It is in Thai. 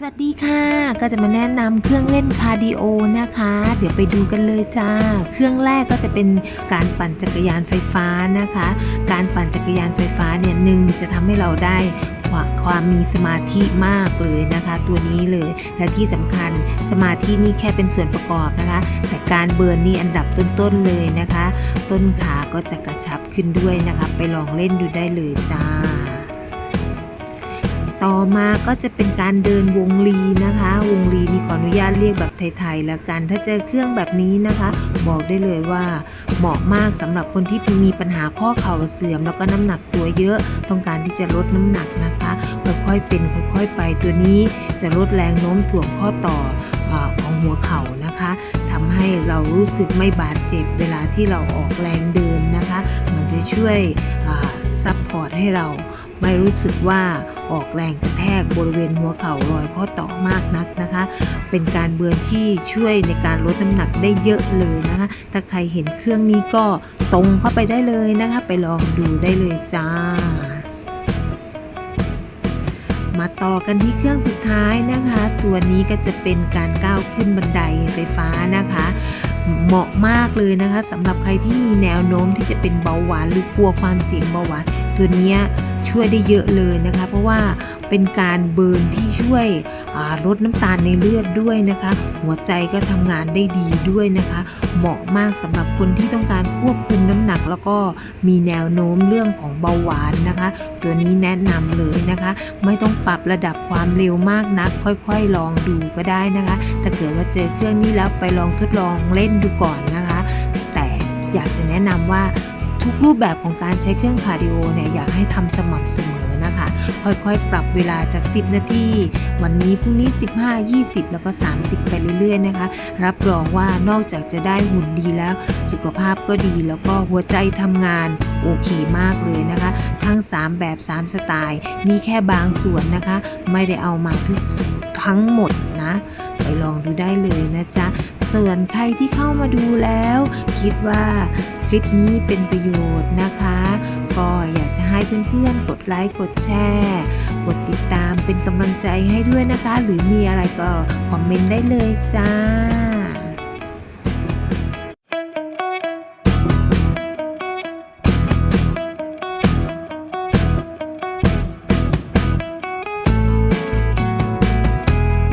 สวัสดีค่ะ ก็จะมาแนะนำเครื่องเล่นคาร์ดิโอนะคะ เดี๋ยวไปดูกันเลยจ้า เครื่องแรกก็จะเป็นการปั่นจักรยานไฟฟ้านะคะ การปั่นจักรยานไฟฟ้าเนี่ยหนึ่งจะทำให้เราได้ความมมีสมาธิมากเลยนะคะ ตัวนี้เลยและที่สำคัญสมาธินี่แค่เป็นส่วนประกอบนะคะ แต่การเบิร์นนี่อันดับต้นๆเลยนะคะ ต้นขาก็จะกระชับขึ้นด้วยนะคะ ไปลองเล่นดูได้เลยจ้า ต่อมาก็จะเป็นการเดินวงลีนะคะ วงลีนี่ขออนุญาตเรียกแบบไทยๆแล้วกัน ถ้าเจอเครื่องแบบนี้นะคะ บอกได้เลยว่าเหมาะมากสำหรับคนที่มีปัญหาข้อเข่าเสื่อม แล้วก็น้ำหนักตัวเยอะต้องการที่จะลดน้ำหนักนะคะค่อยๆเป็นค่อยๆไปตัวนี้จะลดแรงโน้มถ่วงข้อต่ออของหัวเข่านะคะทำให้เรารู้สึกไม่บาดเจ็บเวลาที่เราออกแรงเดินนะคะ มันจะช่วยซัพพอร์ตให้เราไม่รู้สึกว่าออกแรงกระแทกบริเวณหัวเข่ารอยข้อต่อมากนักนะคะ เป็นการเบือนที่ช่วยในการลดน้ำหนักได้เยอะเลยนะถ้าใครเห็นเครื่องนี้ก็ตรงเข้าไปได้เลยนะคะ ไปลองดูได้เลยจ้ามาต่อกันที่เครื่องสุดท้ายนะคะ ตัวนี้ก็จะเป็นการก้าวขึ้นบันไดไฟฟ้านะคะ เหมาะมากเลยนะคะสำหรับใครที่มีแนวโน้มที่จะเป็นเบาหวานหรือกลัวความเสี่ยงเบาหวานตัวนี้ ช่วยได้เยอะเลยนะคะ เพราะว่าเป็นการเบิร์นที่ช่วยลดน้ำตาลในเลือดด้วยนะคะ หัวใจก็ทำงานได้ดีด้วยนะคะ เหมาะมากสำหรับคนที่ต้องการควบคุมน้ำหนัก แล้วก็มีแนวโน้มเรื่องของเบาหวานนะคะ ตัวนี้แนะนำเลยนะคะ ไม่ต้องปรับระดับความเร็วมากนัก ค่อยๆ ลองดูก็ได้นะคะถ้าเกิดว่าเจอเครื่องนี้แล้วไปลองทดลองเล่นดูก่อนนะคะ แต่อยากจะแนะนำว่า ทุกรูปแบบของการใช้เครื่องคาร์ดิโอเนี่ยอยากให้ทำสม่ำเสมอนะคะ ค่อยๆ ปรับเวลาจาก 10 นาที วันนี้พรุ่งนี้ 15 20 แล้วก็ 30 ไปเรื่อยๆนะคะ รับรองว่านอกจากจะได้หุ่นดีแล้ว สุขภาพก็ดีแล้วก็หัวใจทำงานโอเคมากเลยนะคะ ทั้ง 3 แบบ 3 สไตล์ มีแค่บางส่วนนะคะ ไม่ได้เอามาทุก ทั้งหมดนะ ไปลองดูได้เลยนะจ๊ะ ส่วนใครที่เข้ามาดูแล้ว คิดว่าคลิปนี้เป็นประโยชน์นะคะ ก็อยากจะให้เพื่อนๆ กดไลค์กดแชร์กดติดตามเป็นกำลังใจให้ด้วยนะคะ หรือมีอะไรก็คอมเมนต์ได้เลยจ้า